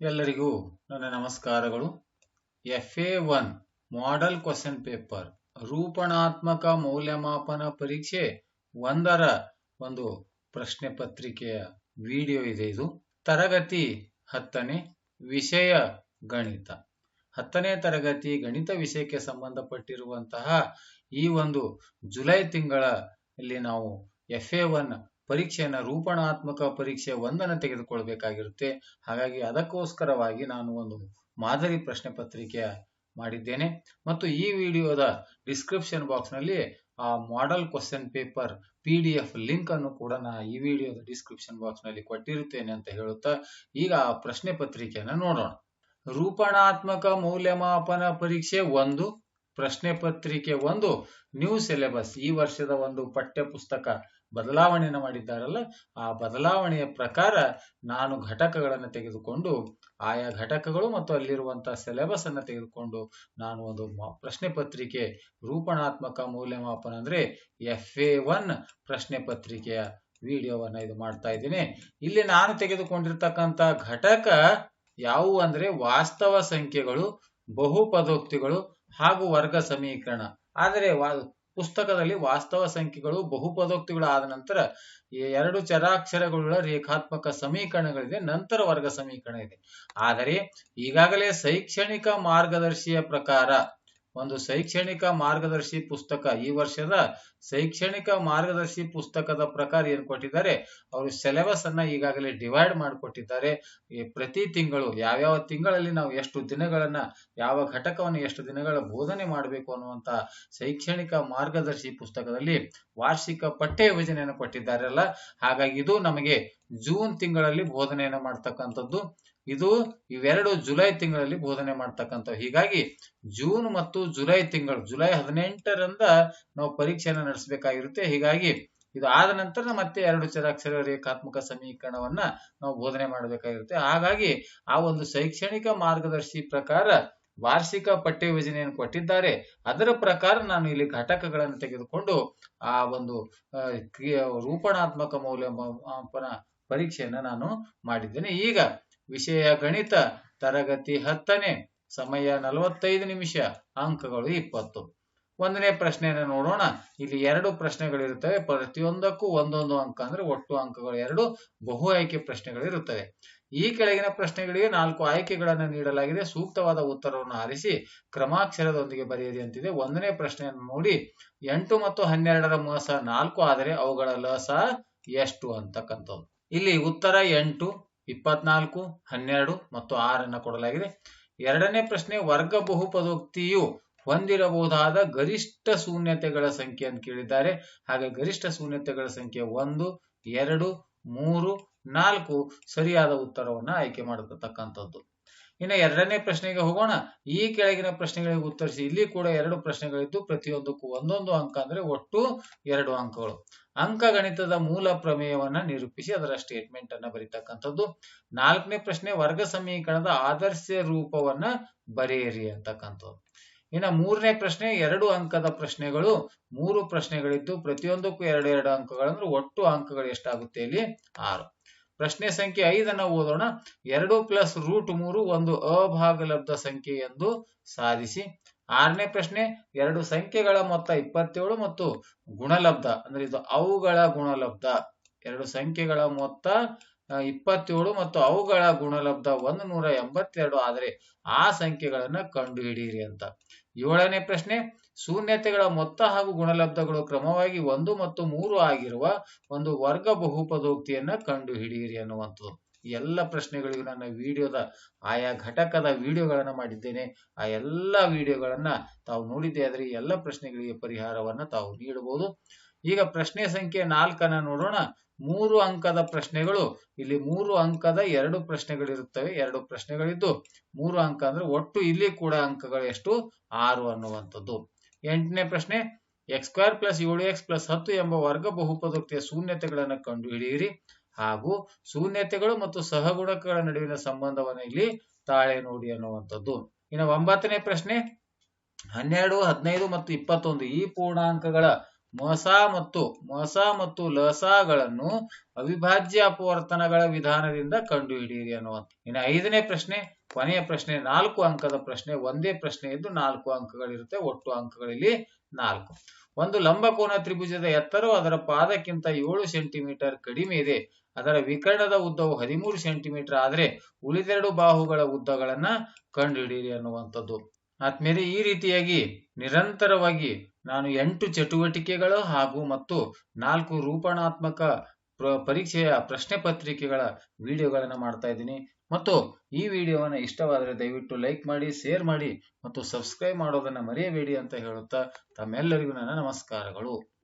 ಎಲ್ಲರಿಗೂ ನನ್ನ ನಮಸ್ಕಾರಗಳು. F A one model question paper ರೂಪಣಾತ್ಮಕ ಮೌಲ್ಯಮಾಪನ ಪರೀಕ್ಷೆ ಒಂದರ ಒಂದು ಪ್ರಶ್ನೆ ಪತ್ರಿಕೆಯ ವಿಡಿಯೋ ಇದೆ ಇದು. ತರಗತಿ ಹತ್ತನೇ ವಿಷಯ ಗಣಿತ. ಹತ್ತನೇ ತರಗತಿ ಗಣಿತ ವಿಷಯಕ್ಕೆ ಸಂಬಂಧಪಟ್ಟಿರುವಂತಹ ಈ ಒಂದು ಜುಲೈ ತಿಂಗಳ ಇಲ್ಲಿ ನಾವು ಎಫ್ ಎ ಒನ್ ಪರೀಕ್ಷೆಯನ್ನ ರೂಪಣಾತ್ಮಕ ಪರೀಕ್ಷೆ ಒಂದನ್ನು ತೆಗೆದುಕೊಳ್ಬೇಕಾಗಿರುತ್ತೆ. ಹಾಗಾಗಿ ಅದಕ್ಕೋಸ್ಕರವಾಗಿ ನಾನು ಒಂದು ಮಾದರಿ ಪ್ರಶ್ನೆ ಪತ್ರಿಕೆ ಮಾಡಿದ್ದೇನೆ. ಮತ್ತು ಈ ವಿಡಿಯೋದ ಡಿಸ್ಕ್ರಿಪ್ಷನ್ ಬಾಕ್ಸ್ನಲ್ಲಿ ಆ model question paper P D F link ಅನ್ನು ಕೂಡ ನಾ ಈ ವಿಡಿಯೋದ ಡಿಸ್ಕ್ರಿಪ್ಷನ್ ಬಾಕ್ಸ್ನಲ್ಲಿ ಕೊಟ್ಟಿರುತ್ತೇನೆ ಅಂತ ಹೇಳುತ್ತಾ, ಈಗ ಆ ಪ್ರಶ್ನೆ ಪತ್ರಿಕೆಯನ್ನ ನೋಡೋಣ. ರೂಪಣಾತ್ಮಕ ಮೌಲ್ಯಮಾಪನ ಪರೀಕ್ಷೆ ಒಂದು. ಪ್ರಶ್ನೆ ಪತ್ರಿಕೆ ಒಂದು ನ್ಯೂ ಸಿಲೆಬಸ್ ಈ ವರ್ಷದ ಒಂದು ಪಠ್ಯ ಪುಸ್ತಕ ಬದಲಾವಣೆಯನ್ನು ಮಾಡಿದ್ದಾರಲ್ಲ, ಆ ಬದಲಾವಣೆಯ ಪ್ರಕಾರ ನಾನು ಘಟಕಗಳನ್ನು ತೆಗೆದುಕೊಂಡು, ಆಯಾ ಘಟಕಗಳು ಮತ್ತು ಅಲ್ಲಿರುವಂತಹ ಸಿಲೆಬಸ್ ಅನ್ನು ತೆಗೆದುಕೊಂಡು ನಾನು ಒಂದು ಪ್ರಶ್ನೆ ಪತ್ರಿಕೆ ರೂಪಣಾತ್ಮಕ ಮೌಲ್ಯಮಾಪನ ಅಂದ್ರೆ ಎಫ್ ಎ ಒನ್ ಪ್ರಶ್ನೆ ಪತ್ರಿಕೆಯ ವಿಡಿಯೋವನ್ನು ಇದು ಮಾಡ್ತಾ ಇದ್ದೀನಿ. ಇಲ್ಲಿ ನಾನು ತೆಗೆದುಕೊಂಡಿರ್ತಕ್ಕಂಥ ಘಟಕ ಯಾವುವು ಅಂದ್ರೆ ವಾಸ್ತವ ಸಂಖ್ಯೆಗಳು, ಬಹುಪದೋಕ್ತಿಗಳು ಹಾಗೂ ವರ್ಗ ಸಮೀಕರಣ. ಆದರೆ ಪುಸ್ತಕದಲ್ಲಿ ವಾಸ್ತವ ಸಂಖ್ಯೆಗಳು ಬಹುಪದೋಕ್ತಿಗಳು ಆದ ನಂತರ ಎರಡು ಚರಾಕ್ಷರಗಳುಳ್ಳ ರೇಖಾತ್ಮಕ ಸಮೀಕರಣಗಳಿದೆ, ನಂತರ ವರ್ಗ ಸಮೀಕರಣ ಇದೆ. ಆದರೆ ಈಗಾಗಲೇ ಶೈಕ್ಷಣಿಕ ಮಾರ್ಗದರ್ಶಿಯ ಪ್ರಕಾರ ಒಂದು ಶೈಕ್ಷಣಿಕ ಮಾರ್ಗದರ್ಶಿ ಪುಸ್ತಕ ಈ ವರ್ಷದ ಶೈಕ್ಷಣಿಕ ಮಾರ್ಗದರ್ಶಿ ಪುಸ್ತಕದ ಪ್ರಕಾರ ಏನ್ ಕೊಟ್ಟಿದ್ದಾರೆ, ಅವರು ಸಿಲೆಬಸ್ ಅನ್ನ ಈಗಾಗಲೇ ಡಿವೈಡ್ ಮಾಡಿಕೊಟ್ಟಿದ್ದಾರೆ. ಪ್ರತಿ ತಿಂಗಳು ಯಾವ್ಯಾವ ತಿಂಗಳಲ್ಲಿ ನಾವು ಎಷ್ಟು ದಿನಗಳನ್ನ, ಯಾವ ಘಟಕವನ್ನು ಎಷ್ಟು ದಿನಗಳ ಬೋಧನೆ ಮಾಡಬೇಕು ಅನ್ನುವಂತ ಶೈಕ್ಷಣಿಕ ಮಾರ್ಗದರ್ಶಿ ಪುಸ್ತಕದಲ್ಲಿ ವಾರ್ಷಿಕ ಪಠ್ಯ ಯೋಜನೆಯನ್ನು ಕೊಟ್ಟಿದ್ದಾರಲ್ಲ, ಹಾಗಾಗಿ ಇದು ನಮಗೆ ಜೂನ್ ತಿಂಗಳಲ್ಲಿ ಬೋಧನೆಯನ್ನು ಮಾಡ್ತಕ್ಕಂಥದ್ದು. ಇದು ಇವೆರಡು ಜುಲೈ ತಿಂಗಳಲ್ಲಿ ಬೋಧನೆ ಮಾಡ್ತಕ್ಕಂಥ ಹೀಗಾಗಿ ಜೂನ್ ಮತ್ತು ಜುಲೈ ತಿಂಗಳು, ಜುಲೈ ಹದಿನೆಂಟರಿಂದ ನಾವು ಪರೀಕ್ಷೆಯನ್ನು ನಡೆಸಬೇಕಾಗಿರುತ್ತೆ. ಹೀಗಾಗಿ ಇದು ಆದ ನಂತರ ಮತ್ತೆ ಎರಡು ಚರಾಕ್ಷರ ರೇಖಾತ್ಮಕ ಸಮೀಕರಣವನ್ನ ನಾವು ಬೋಧನೆ ಮಾಡಬೇಕಾಗಿರುತ್ತೆ. ಹಾಗಾಗಿ ಆ ಒಂದು ಶೈಕ್ಷಣಿಕ ಮಾರ್ಗದರ್ಶಿ ಪ್ರಕಾರ ವಾರ್ಷಿಕ ಪಠ್ಯ ಯೋಜನೆಯನ್ನು ಕೊಟ್ಟಿದ್ದಾರೆ. ಅದರ ಪ್ರಕಾರ ನಾನು ಇಲ್ಲಿ ಘಟಕಗಳನ್ನು ತೆಗೆದುಕೊಂಡು ಆ ಒಂದು ರೂಪಣಾತ್ಮಕ ಮೌಲ್ಯಮಾಪನ ಪರೀಕ್ಷೆಯನ್ನ ನಾನು ಮಾಡಿದ್ದೇನೆ. ಈಗ ವಿಷಯ ಗಣಿತ, ತರಗತಿ ಹತ್ತನೇ, ಸಮಯ ನಲವತ್ತೈದು ನಿಮಿಷ, ಅಂಕಗಳು ಇಪ್ಪತ್ತು. ಒಂದನೇ ಪ್ರಶ್ನೆಯನ್ನು ನೋಡೋಣ. ಇಲ್ಲಿ ಎರಡು ಪ್ರಶ್ನೆಗಳಿರುತ್ತವೆ. ಪ್ರತಿಯೊಂದಕ್ಕೂ ಒಂದೊಂದು ಅಂಕ ಅಂದ್ರೆ ಒಟ್ಟು ಅಂಕಗಳು ಎರಡು, ಬಹು ಆಯ್ಕೆ ಪ್ರಶ್ನೆಗಳಿರುತ್ತವೆ. ಈ ಕೆಳಗಿನ ಪ್ರಶ್ನೆಗಳಿಗೆ ನಾಲ್ಕು ಆಯ್ಕೆಗಳನ್ನು ನೀಡಲಾಗಿದೆ. ಸೂಕ್ತವಾದ ಉತ್ತರವನ್ನು ಆರಿಸಿ ಕ್ರಮಾಕ್ಷರದೊಂದಿಗೆ ಬರೆಯಿರಿ ಅಂತಿದೆ. ಒಂದನೇ ಪ್ರಶ್ನೆಯನ್ನು ನೋಡಿ. ಎಂಟು ಮತ್ತು ಹನ್ನೆರಡರ ಮಸ ನಾಲ್ಕು, ಆದರೆ ಅವುಗಳ ಲಸ ಎಷ್ಟು ಅಂತಕ್ಕಂಥದ್ದು ಇಲ್ಲಿ ಉತ್ತರ ಎಂಟು ಇಪ್ಪತ್ನಾಲ್ಕು, ಹನ್ನೆರಡು ಮತ್ತು ಆರನ್ನು ಕೊಡಲಾಗಿದೆ. ಎರಡನೇ ಪ್ರಶ್ನೆ, ವರ್ಗ ಬಹುಪದೋಕ್ತಿಯು ಹೊಂದಿರಬಹುದಾದ ಗರಿಷ್ಠ ಶೂನ್ಯತೆಗಳ ಸಂಖ್ಯೆ ಅಂತ ಕೇಳಿದ್ದಾರೆ. ಹಾಗೆ ಗರಿಷ್ಠ ಶೂನ್ಯತೆಗಳ ಸಂಖ್ಯೆ ಒಂದು, ಎರಡು, ಮೂರು, ನಾಲ್ಕು ಸರಿಯಾದ ಉತ್ತರವನ್ನು ಆಯ್ಕೆ ಮಾಡತಕ್ಕಂಥದ್ದು ಇನ್ನು ಎರಡನೇ ಪ್ರಶ್ನೆಗೆ ಹೋಗೋಣ. ಈ ಕೆಳಗಿನ ಪ್ರಶ್ನೆಗಳಿಗೆ ಉತ್ತರಿಸಿ. ಇಲ್ಲಿ ಕೂಡ ಎರಡು ಪ್ರಶ್ನೆಗಳಿದ್ದು, ಪ್ರತಿಯೊಂದಕ್ಕೂ ಒಂದೊಂದು ಅಂಕ ಅಂದ್ರೆ ಒಟ್ಟು ಎರಡು ಅಂಕಗಳು. ಅಂಕಗಣಿತದ ಮೂಲ ಪ್ರಮೇಯವನ್ನ ನಿರೂಪಿಸಿ, ಅದರ ಸ್ಟೇಟ್ಮೆಂಟ್ ಅನ್ನ ಬರೀತಕ್ಕಂಥದ್ದು. ನಾಲ್ಕನೇ ಪ್ರಶ್ನೆ, ವರ್ಗ ಸಮೀಕರಣದ ಆದರ್ಶ ರೂಪವನ್ನ ಬರೆಯಿರಿ ಅಂತಕ್ಕಂಥದ್ದು. ಇನ್ನು ಮೂರನೇ ಪ್ರಶ್ನೆ, ಎರಡು ಅಂಕದ ಪ್ರಶ್ನೆಗಳು. ಮೂರು ಪ್ರಶ್ನೆಗಳಿದ್ದು, ಪ್ರತಿಯೊಂದಕ್ಕೂ ಎರಡು ಎರಡು ಅಂಕಗಳಂದ್ರೆ ಒಟ್ಟು ಅಂಕಗಳು ಎಷ್ಟಾಗುತ್ತೆ ಇಲ್ಲಿ? ಆರು. ಪ್ರಶ್ನೆ ಸಂಖ್ಯೆ ಐದನ್ನ ಓದೋಣ. ಎರಡು ಪ್ಲಸ್ ರೂಟ್ ಮೂರು ಒಂದು ಅಭಾಗಲಬ್ಧ ಸಂಖ್ಯೆ ಎಂದು ಸಾಧಿಸಿ. ಆರನೇ ಪ್ರಶ್ನೆ, ಎರಡು ಸಂಖ್ಯೆಗಳ ಮೊತ್ತ ಇಪ್ಪತ್ತೇಳು ಮತ್ತು ಗುಣಲಬ್ಧ, ಅಂದ್ರೆ ಇದು ಅವುಗಳ ಗುಣಲಬ್ಧ. ಎರಡು ಸಂಖ್ಯೆಗಳ ಮೊತ್ತ ಇಪ್ಪತ್ತೇಳು ಮತ್ತು ಅವುಗಳ ಗುಣಲಬ್ಧ ಒಂದು ನೂರ ಎಂಬತ್ತೆರಡು. ಆದರೆ ಆ ಸಂಖ್ಯೆಗಳನ್ನ ಕಂಡುಹಿಡಿಯಿರಿ ಅಂತ. ಏಳನೇ ಪ್ರಶ್ನೆ, ಶೂನ್ಯತೆಗಳ ಮೊತ್ತ ಹಾಗೂ ಗುಣಲಬ್ಧಗಳು ಕ್ರಮವಾಗಿ ಒಂದು ಮತ್ತು ಮೂರು ಆಗಿರುವ ಒಂದು ವರ್ಗ ಬಹುಪದೋಕ್ತಿಯನ್ನ ಕಂಡುಹಿಡಿಯಿರಿ ಅನ್ನುವಂಥದ್ದು. ಎಲ್ಲ ಪ್ರಶ್ನೆಗಳಿಗೂ ನನ್ನ ವಿಡಿಯೋದ, ಆಯಾ ಘಟಕದ ವಿಡಿಯೋಗಳನ್ನ ಮಾಡಿದ್ದೇನೆ. ಆ ಎಲ್ಲ ವಿಡಿಯೋಗಳನ್ನ ತಾವು ನೋಡಿದ್ದೇ ಆದ್ರೆ ಎಲ್ಲ ಪ್ರಶ್ನೆಗಳಿಗೆ ಪರಿಹಾರವನ್ನ ತಾವು ನೀಡಬಹುದು. ಈಗ ಪ್ರಶ್ನೆ ಸಂಖ್ಯೆ ನಾಲ್ಕನ್ನ ನೋಡೋಣ. ಮೂರು ಅಂಕದ ಪ್ರಶ್ನೆಗಳು. ಇಲ್ಲಿ ಮೂರು ಅಂಕದ ಎರಡು ಪ್ರಶ್ನೆಗಳಿರುತ್ತವೆ, ಎರಡು ಪ್ರಶ್ನೆಗಳಿದ್ದು. ಮೂರು ಅಂಕ ಅಂದ್ರೆ ಒಟ್ಟು ಇಲ್ಲಿ ಕೂಡ ಅಂಕಗಳು ಎಷ್ಟು? ಆರು ಅನ್ನುವಂಥದ್ದು. ಎಂಟನೇ ಪ್ರಶ್ನೆ ಎಕ್ಸ್ ಸ್ಕ್ವೇರ್ ಪ್ಲಸ್ ಏಳು ಎಕ್ಸ್ ಪ್ಲಸ್ ಹತ್ತು ಎಂಬ ವರ್ಗ ಬಹುಪದೋಕ್ತಿಯ ಶೂನ್ಯತೆಗಳನ್ನು ಕಂಡುಹಿಡಿಯಿರಿ. ಹಾಗೂ ಶೂನ್ಯತೆಗಳು ಮತ್ತು ಸಹಗುಣಕಗಳ ನಡುವಿನ ಸಂಬಂಧವನ್ನು ಇಲ್ಲಿ ತಾಳೆ ನೋಡಿ ಅನ್ನುವಂಥದ್ದು. ಇನ್ನು ಒಂಬತ್ತನೇ ಪ್ರಶ್ನೆ, ಹನ್ನೆರಡು, ಹದಿನೈದು ಮತ್ತು ಇಪ್ಪತ್ತೊಂದು ಈ ಪೂರ್ಣಾಂಕಗಳ ಮೊಸ ಮತ್ತು ಮೊಸ ಮತ್ತು ಲಸಗಳನ್ನು ಅವಿಭಾಜ್ಯ ಅಪವರ್ತನಗಳ ವಿಧಾನದಿಂದ ಕಂಡುಹಿಡಿಯಿರಿ ಅನ್ನುವಂಥ ಇನ್ನು ಐದನೇ ಪ್ರಶ್ನೆ, ಕೊನೆಯ ಪ್ರಶ್ನೆ, ನಾಲ್ಕು ಅಂಕದ ಪ್ರಶ್ನೆ, ಒಂದೇ ಪ್ರಶ್ನೆ ಇದ್ದು ನಾಲ್ಕು ಅಂಕಗಳಿರುತ್ತೆ, ಒಟ್ಟು ಅಂಕಗಳಲ್ಲಿ ನಾಲ್ಕು. ಒಂದು ಲಂಬಕೋನ ತ್ರಿಭುಜದ ಎತ್ತರವು ಅದರ ಪಾದಕ್ಕಿಂತ ಏಳು ಸೆಂಟಿಮೀಟರ್ ಕಡಿಮೆ ಇದೆ. ಅದರ ವಿಕರ್ಣದ ಉದ್ದವು ಹದಿಮೂರು ಸೆಂಟಿಮೀಟರ್ ಆದರೆ ಉಳಿದೆರಡು ಬಾಹುಗಳ ಉದ್ದಗಳನ್ನ ಕಂಡುಹಿಡಿಯಿರಿ ಅನ್ನುವಂಥದ್ದು. ಆದ್ಮೇಲೆ ಈ ರೀತಿಯಾಗಿ ನಿರಂತರವಾಗಿ ನಾನು ಎಂಟು ಚಟುವಟಿಕೆಗಳು ಹಾಗೂ ಮತ್ತು ನಾಲ್ಕು ರೂಪಣಾತ್ಮಕ ಪ್ರ- ಪರೀಕ್ಷೆಯ ಪ್ರಶ್ನೆ ಪತ್ರಿಕೆಗಳ ವಿಡಿಯೋಗಳನ್ನ ಮಾಡ್ತಾ ಇದ್ದೀನಿ. ಮತ್ತು ಈ ವಿಡಿಯೋವನ್ನು ಇಷ್ಟವಾದರೆ ದಯವಿಟ್ಟು ಲೈಕ್ ಮಾಡಿ, ಶೇರ್ ಮಾಡಿ ಮತ್ತು ಸಬ್ಸ್ಕ್ರೈಬ್ ಮಾಡೋದನ್ನ ಮರೆಯಬೇಡಿ ಅಂತ ಹೇಳುತ್ತಾ ತಮ್ಮೆಲ್ಲರಿಗೂ ನನ್ನ ನಮಸ್ಕಾರಗಳು.